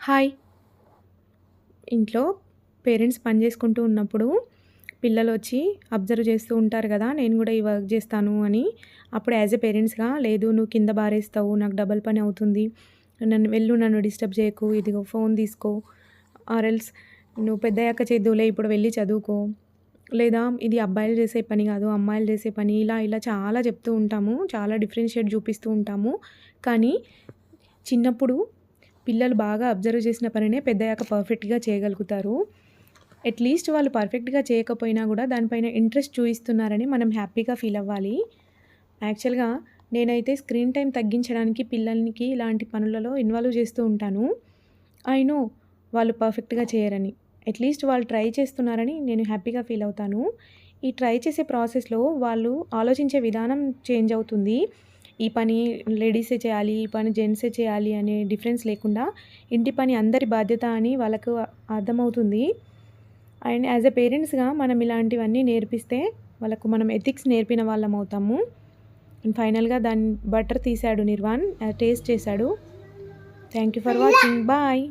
Hi. ఇంట్లో parents పని చేసుకుంటూ ఉన్నప్పుడు పిల్లలు వచ్చి అబ్జర్వ్ చేస్తూ ఉంటారు కదా నేను కూడా ఈ వర్క్ చేస్తాను అని. అప్పుడు యాజ్ ఎ పేరెంట్స్గా లేదు నువ్వు కింద బారేస్తావు నాకు డబల్ పని అవుతుంది నన్ను వెళ్ళు నన్ను డిస్టర్బ్ చేయకు ఇదిగో ఫోన్ తీసుకో ఆర్ఎల్స్ నువ్వు పెద్దయ్యాక చేద్దులే ఇప్పుడు వెళ్ళి చదువుకో. లేదా ఇది అబ్బాయిలు చేసే పని కాదు అమ్మాయిలు చేసే పని ఇలా ఇలా చాలా చెప్తూ ఉంటాము చాలా డిఫరెన్షియేట్ చూపిస్తూ ఉంటాము. కానీ చిన్నప్పుడు పిల్లలు బాగా అబ్జర్వ్ చేసిన పనినే పెద్దయ్యాక పర్ఫెక్ట్గా చేయగలుగుతారు. అట్లీస్ట్ వాళ్ళు పర్ఫెక్ట్గా చేయకపోయినా కూడా దానిపైన ఇంట్రెస్ట్ చూపిస్తున్నారని మనం హ్యాపీగా ఫీల్ అవ్వాలి. యాక్చువల్గా నేనైతే స్క్రీన్ టైం తగ్గించడానికి పిల్లలకి ఇలాంటి పనులలో ఇన్వాల్వ్ చేస్తూ ఉంటాను. ఐ వాళ్ళు పర్ఫెక్ట్గా చేయరని. అట్లీస్ట్ వాళ్ళు ట్రై చేస్తున్నారని నేను హ్యాపీగా ఫీల్ అవుతాను. ఈ ట్రై చేసే ప్రాసెస్లో వాళ్ళు ఆలోచించే విధానం చేంజ్ అవుతుంది. ఈ పని లేడీసే చేయాలి ఈ పని జెంట్సే చేయాలి అనే డిఫరెన్స్ లేకుండా ఇంటి పని అందరి బాధ్యత అని వాళ్ళకు అర్థమవుతుంది. అండ్ యాజ్ ఎ పేరెంట్స్గా మనం ఇలాంటివన్నీ నేర్పిస్తే వాళ్ళకు మనం ఎథిక్స్ నేర్పిన వాళ్ళం అవుతాము. అండ్ ఫైనల్గా దాన్ని బటర్ తీశాడు నిర్వాణ్ టేస్ట్ చేశాడు. Thank you for watching. Bye.